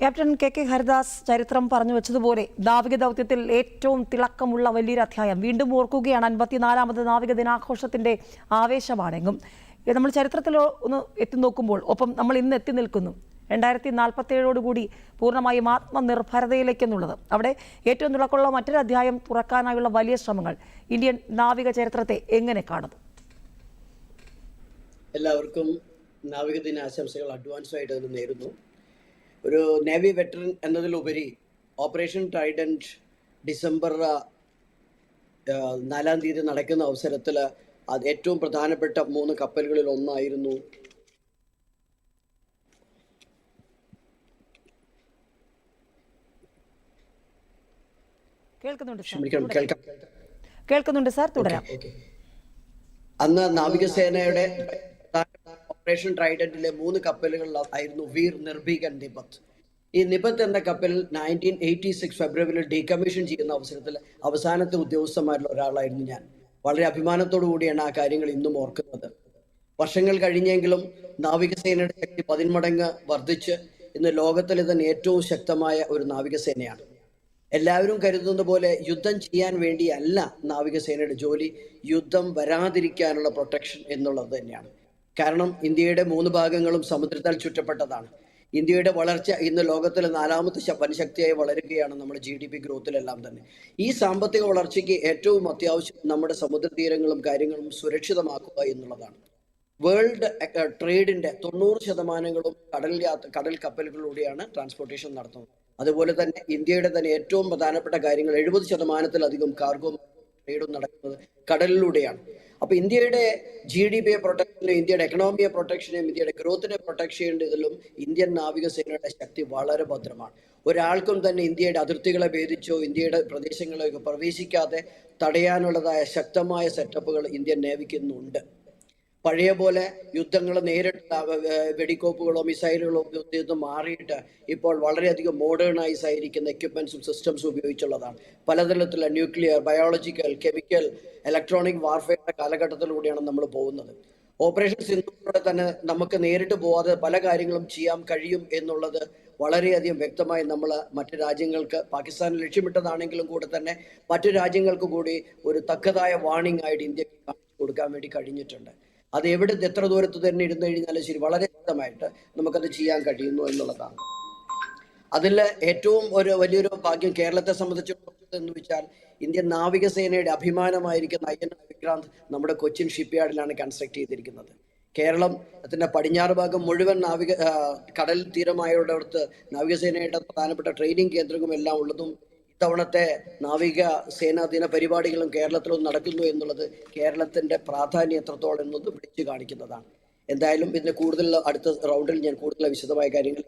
Captain K K Haridas ചരിത്രം പറഞ്ഞു വെച്ചതുപോലെ നാവിക ദൗത്യത്തിൽ ഏറ്റവും തിളക്കമുള്ള വലിയൊരു അധ്യായം. വീണ്ടും ഓർക്കുകയാണ് അൻപത്തിനാലാമത് നാവിക ദിനാഘോഷത്തിന്റെ ആവേശമാണെങ്കും. നമ്മൾ ചരിത്രത്തിൽ ഒന്ന് എത്തി നോക്കുമ്പോൾ ഒപ്പം നമ്മൾ ഇന്ന് എത്തി നിൽക്കുന്നു. രണ്ടായിരത്തി നാൽപ്പത്തി ഏഴോടുകൂടി പൂർണമായും ആത്മനിർഭരതയിലേക്കെന്നുള്ളത്. അവിടെ ഏറ്റവും തിളക്കമുള്ള മറ്റൊരു അധ്യായം തുറക്കാനായുള്ള വലിയ ശ്രമങ്ങൾ ഇന്ത്യൻ നാവിക ചരിത്രത്തെ എങ്ങനെ കാണുന്നു? എല്ലാവർക്കും നാവിക ആശംസകൾ അഡ്വാൻസ് ആയിട്ട് നേരുന്നു. ഒരു നേവി വെറ്ററൻ എന്നതിലുപരി ഓപ്പറേഷൻ ട്രൈഡന്റ് ഡിസംബർ നാലാം തീയതി നടക്കുന്ന അവസരത്തിൽ അത് ഏറ്റവും പ്രധാനപ്പെട്ട മൂന്ന് കപ്പലുകളിൽ ഒന്നായിരുന്നു. കേൾക്കുന്നുണ്ട് കേൾക്കുന്നുണ്ട് സാർ? തുടരാം. അന്ന് നാവികസേനയുടെ ഓപ്പറേഷൻ ട്രൈഡന്റിലെ മൂന്ന് കപ്പലുകളിലായിരുന്നു വീർ നിർഭീകൻ നിപത്ത് ഈ നിപത്ത് എന്ന കപ്പൽ നയന്റീൻ എയ്റ്റി സിക്സ് ഫെബ്രുവരിയിൽ ഡീകമ്മീഷൻ ചെയ്യുന്ന അവസരത്തിൽ അവസാനത്തെ ഉദ്യോഗസ്ഥന്മാരിൽ ഒരാളായിരുന്നു ഞാൻ. വളരെ അഭിമാനത്തോടു കൂടിയാണ് ആ കാര്യങ്ങൾ ഇന്നും ഓർക്കുന്നത്. വർഷങ്ങൾ കഴിഞ്ഞെങ്കിലും നാവികസേനയുടെ ശക്തി പതിന്മടങ്ങ് വർദ്ധിച്ച് ഇന്ന് ലോകത്തിലെ തന്നെ ഏറ്റവും ശക്തമായ ഒരു നാവികസേനയാണ്. എല്ലാവരും കരുതുന്ന പോലെ യുദ്ധം ചെയ്യാൻ വേണ്ടിയല്ല നാവികസേനയുടെ ജോലി യുദ്ധം വരാതിരിക്കാനുള്ള പ്രൊട്ടക്ഷൻ എന്നുള്ളത് തന്നെയാണ്. കാരണം ഇന്ത്യയുടെ മൂന്ന് ഭാഗങ്ങളും സമുദ്രത്താൽ ചുറ്റപ്പെട്ടതാണ്. ഇന്ത്യയുടെ വളർച്ച ഇന്ന് ലോകത്തിലെ നാലാമത്തെ വൻശക്തിയായി വളരുകയാണ് നമ്മുടെ ജി ഡി പി ഗ്രോത്തിലെല്ലാം തന്നെ. ഈ സാമ്പത്തിക വളർച്ചയ്ക്ക് ഏറ്റവും അത്യാവശ്യം നമ്മുടെ സമുദ്ര തീരങ്ങളും കാര്യങ്ങളും സുരക്ഷിതമാക്കുക എന്നുള്ളതാണ്. വേൾഡ് ട്രേഡിന്റെ തൊണ്ണൂറ് ശതമാനങ്ങളും കടൽ യാത്ര കടൽ കപ്പലുകളിലൂടെയാണ് ട്രാൻസ്പോർട്ടേഷൻ നടത്തുന്നത്. അതുപോലെ തന്നെ ഇന്ത്യയുടെ തന്നെ ഏറ്റവും പ്രധാനപ്പെട്ട കാര്യങ്ങൾ എഴുപത് ശതമാനത്തിലധികം കാർഗോ ട്രേഡും നടക്കുന്നത് കടലിലൂടെയാണ്. അപ്പൊ ഇന്ത്യയുടെ ജി ഡി പിയെ പ്രൊട്ടക്ഷനും ഇന്ത്യയുടെ എക്കണോമിയെ പ്രൊട്ടക്ഷനും ഇന്ത്യയുടെ ഗ്രോത്തിനെ പ്രൊട്ടക്ട് ചെയ്യേണ്ടതിലും ഇന്ത്യൻ നാവികസേനയുടെ ശക്തി വളരെ ഭദ്രമാണ്. ഒരാൾക്കും തന്നെ ഇന്ത്യയുടെ അതിർത്തികളെ ഭേദിച്ചോ ഇന്ത്യയുടെ പ്രദേശങ്ങളിലേക്ക് പ്രവേശിക്കാതെ തടയാനുള്ളതായ ശക്തമായ സെറ്റപ്പുകൾ ഇന്ത്യൻ നേവിക്ക് ഇന്നുണ്ട്. പഴയ പോലെ യുദ്ധങ്ങൾ നേരിട്ട് വെടിക്കോപ്പുകളോ മിസൈലുകളോ ഉപയോഗിച്ച് മാറിയിട്ട് ഇപ്പോൾ വളരെയധികം മോഡേണൈസ് ആയിരിക്കുന്ന എക്യുപ്മെന്റ്സും സിസ്റ്റംസും ഉപയോഗിച്ചുള്ളതാണ്. പലതരത്തിലുള്ള ന്യൂക്ലിയർ ബയോളജിക്കൽ കെമിക്കൽ ഇലക്ട്രോണിക് വാർഫെയറിന്റെ കാലഘട്ടത്തിലൂടെയാണ് നമ്മൾ പോകുന്നത്. ഓപ്പറേഷൻ സിന്ധുവിലൂടെ തന്നെ നമുക്ക് നേരിട്ട് പോവാതെ പല കാര്യങ്ങളും ചെയ്യാൻ കഴിയും എന്നുള്ളത് വളരെയധികം വ്യക്തമായി നമ്മൾ മറ്റു രാജ്യങ്ങൾക്ക് പാകിസ്ഥാൻ ലക്ഷ്യമിട്ടതാണെങ്കിലും കൂടെ തന്നെ മറ്റു രാജ്യങ്ങൾക്ക് കൂടി ഒരു തക്കതായ വാണിംഗ് ആയിട്ട് ഇന്ത്യയ്ക്ക് കൊടുക്കാൻ വേണ്ടി കഴിഞ്ഞിട്ടുണ്ട്. അത് എവിടെ എത്ര ദൂരത്ത് തന്നെ ഇരുന്ന് കഴിഞ്ഞാലും ശരി വളരെ വ്യക്തമായിട്ട് നമുക്കത് ചെയ്യാൻ കഴിയുന്നു എന്നുള്ളതാണ്. അതിൽ ഏറ്റവും ഒരു വലിയൊരു ഭാഗ്യം കേരളത്തെ സംബന്ധിച്ചിടത്തോളം എന്ന് വെച്ചാൽ ഇന്ത്യൻ നാവികസേനയുടെ അഭിമാനമായിരിക്കുന്ന അയ്യൻ വിക്രാന്ത് നമ്മുടെ കൊച്ചിൻ ഷിപ്പ്യാർഡിലാണ് കൺസ്ട്രക്ട് ചെയ്തിരിക്കുന്നത്. കേരളം അതിന്റെ പടിഞ്ഞാറ് ഭാഗം മുഴുവൻ നാവിക കടൽ തീരമായോടടുത്ത് നാവികസേനയുടെ പ്രധാനപ്പെട്ട ട്രെയിനിങ് കേന്ദ്രങ്ങളും എല്ലാം ഉള്ളതും ഇത്തവണത്തെ നാവിക സേനാ ദിന പരിപാടികളും കേരളത്തിലും നടക്കുന്നു എന്നുള്ളത് കേരളത്തിന്റെ പ്രാധാന്യം എത്രത്തോളം എന്നത് വിളിച്ചു കാണിക്കുന്നതാണ്. എന്തായാലും ഇതിന് കൂടുതൽ അടുത്ത റൗണ്ടിൽ ഞാൻ കൂടുതൽ വിശദമായ കാര്യങ്ങൾ